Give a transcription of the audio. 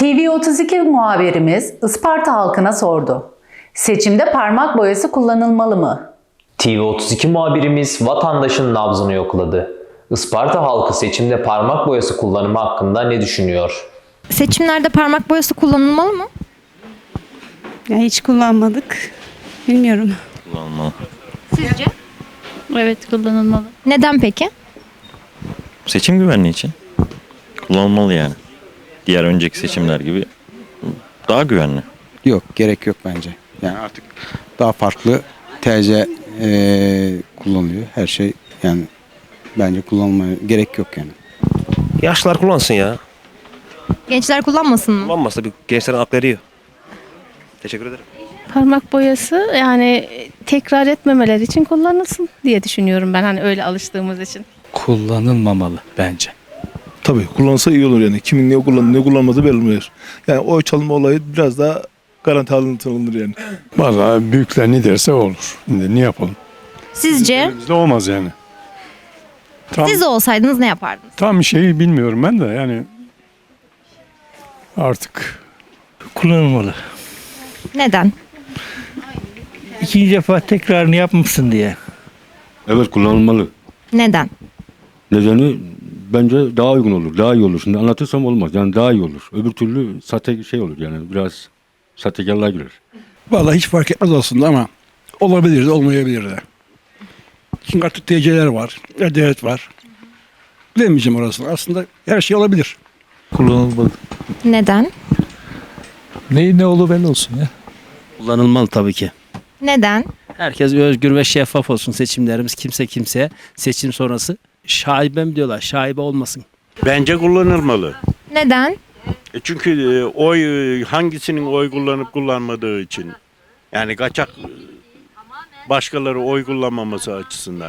TV32 muhabirimiz Isparta halkına sordu. Seçimde parmak boyası kullanılmalı mı? TV32 muhabirimiz vatandaşın nabzını yokladı. Isparta halkı seçimde parmak boyası kullanımı hakkında ne düşünüyor? Seçimlerde parmak boyası kullanılmalı mı? Ya hiç kullanmadık. Bilmiyorum. Kullanılmalı. Sizce? Evet kullanılmalı. Neden peki? Seçim güvenliği için kullanılmalı yani. Diğer önceki seçimler gibi daha güvenli. Yok gerek yok bence. Yani artık daha farklı TC eee, kullanılıyor. Her şey yani bence kullanmaya gerek yok yani. Yaşlılar kullansın ya. Gençler kullanmasın mı? Kullanmazsa bir gençlerin aklı eriyor. Teşekkür ederim. Parmak boyası yani tekrar etmemeleri için kullanılsın diye düşünüyorum ben hani öyle alıştığımız için. kullanılmamalı bence. Tabii kullanılsa iyi olur yani. Kimin ne kullandığı ne kullanmadığı belli olmuyor. Yani oy çalma olayı biraz daha garanti alınır yani. Vallahi büyükler ne derse olur. Şimdi ne yapalım? Sizce? Elimizde olmaz yani. Tam, Siz olsaydınız ne yapardınız? tam şeyi bilmiyorum ben de yani artık kullanılmalı. Neden? İkinci defa tekrarını yapmışsın diye. Evet kullanılmalı. Neden? Nedeni bence daha uygun olur, daha iyi olur. Şimdi anlatırsam olmaz. Yani daha iyi olur. Öbür türlü sate şey olur yani biraz sahtekarlığa girer. Vallahi hiç fark etmez aslında ama olabilir de olmayabilir de. Çünkü artık TC'ler var, devlet var. Bilemeyeceğim orasını. Aslında her şey olabilir. kullanılmalı. Neden? Neyin ne olur belli olsun ya. Kullanılmalı tabii ki. Neden? Herkes özgür ve şeffaf olsun seçimlerimiz. Kimse kimseye seçim sonrası şaibem diyorlar. Şaibe olmasın. Bence kullanılmalı. Neden? E Çünkü e, oy e, hangisinin oy kullanıp kullanmadığı için. Yani kaçak e, başkaları oy kullanmaması açısından.